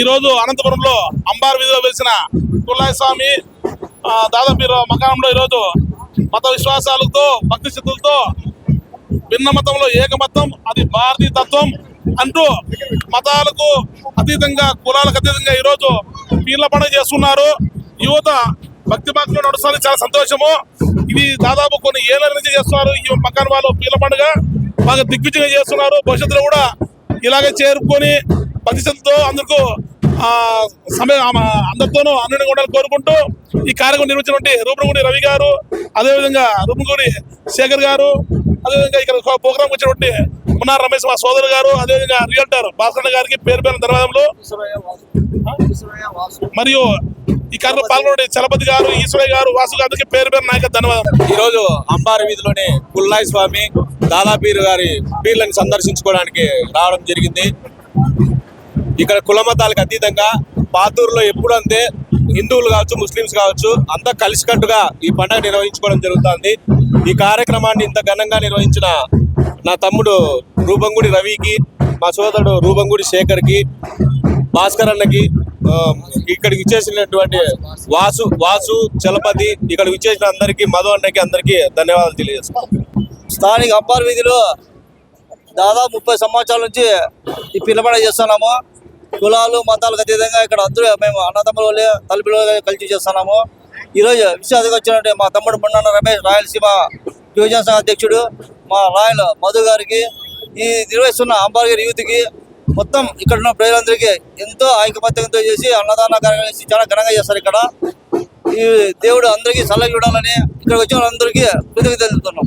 ఈ రోజు అనంతపురంలో అంబార్ వీధిలో వెలిసిన కుల్లాయ స్వామి దాదాపు మకానంలో ఈరోజు మత విశ్వాసాలతో భక్తి స్థితులతో భిన్న మతంలో ఏకమతం అది భారతీయ తత్వం అంటూ మతాలకు అతీతంగా కులాలకు అతీతంగా ఈరోజు పీర్ల పండుగ చేస్తున్నారు. యువత భక్తి మార్గంలో నడుస్తుంది చాలా సంతోషము. ఇది దాదాపు కొన్ని ఏళ్ళ నుంచి చేస్తున్నారు ఈ మకాన్ వాళ్ళు పీర్ల పండుగ. బాగా దిగ్విజయంగా చేస్తున్నారు. భవిష్యత్తులో కూడా ఇలాగే చేరుకొని భక్తితో అందరికీ సమయం ఆమె అందరితోనూ అన్నిటి ఉండాలని కోరుకుంటూ ఈ కార్యక్రమం నిర్వహించినటువంటి రూపంగుడి రవి గారు అదేవిధంగా రూపంగుడి శేఖర్ గారు అదేవిధంగా ఇక్కడ ప్రోగ్రామ్ వచ్చినటువంటి మున్నార్ రమేష్ మా సోదరు గారు అదేవిధంగా రియల్టర్ భాస్కర్ గారికి పేరు పేరు ధన్యవాదములు. మరియు ఈ కార్యక్రమం పాల్గొనే చలపతి గారు ఈశ్వరయ్య గారు వాసు గారికి పేరు పేరు నాయక ధన్యవాదాలు ఈరోజు అంబారి వీధిలోని కుల్లాయ్ స్వామి దాదాపీరు గారి పీర్లను సందర్శించుకోవడానికి రావడం జరిగింది. ఇక్కడ కులమతాలకు అతీతంగా పాతూరులో ఎప్పుడంతే హిందువులు కావచ్చు ముస్లిమ్స్ కావచ్చు అంతా కలిసికట్టుగా ఈ పండుగ నిర్వహించుకోవడం జరుగుతుంది. ఈ కార్యక్రమాన్ని ఇంత ఘనంగా నిర్వహించిన నా తమ్ముడు రూపంగుడి రవికి మా సోదరుడు రూపంగుడి శేఖర్కి భాస్కర్ అన్నకి ఇక్కడికి ఇచ్చేసినటువంటి వాసు వాసు చలపతి ఇక్కడ ఇచ్చేసిన అందరికీ మధు అన్నకి అందరికీ ధన్యవాదాలు తెలియజేస్తాను స్థానిక అంబార్ వీధిలో దాదాపు ముప్పై సంవత్సరాల నుంచి ఈ పిల్లబడ చేస్తున్నాము. కులాలు మతాలకు అతీతంగా ఇక్కడ అందరూ మేము అన్నదమ్ములు తలుపులు కలిసి చేస్తున్నాము. ఈరోజు విశాఖ వచ్చినట్టు మా తమ్ముడు మొన్న రమేష్ రాయలసీమ యువజన సంఘ అధ్యక్షుడు మా రాయల్ మధు గారికి ఈ నిర్వహిస్తున్న అంబార్ గారి యూత్కి మొత్తం ఇక్కడ ఉన్న ప్రజలందరికీ ఎంతో ఐకమత్యంతో చేసి అన్నదాన కార్యక్రమం చేసి చాలా ఘనంగా చేస్తారు ఇక్కడ. ఈ దేవుడు అందరికీ సలహా చూడాలని ఇక్కడ వచ్చిన వాళ్ళందరికీ కృతజ్ఞతలు తెలుపుతున్నాం.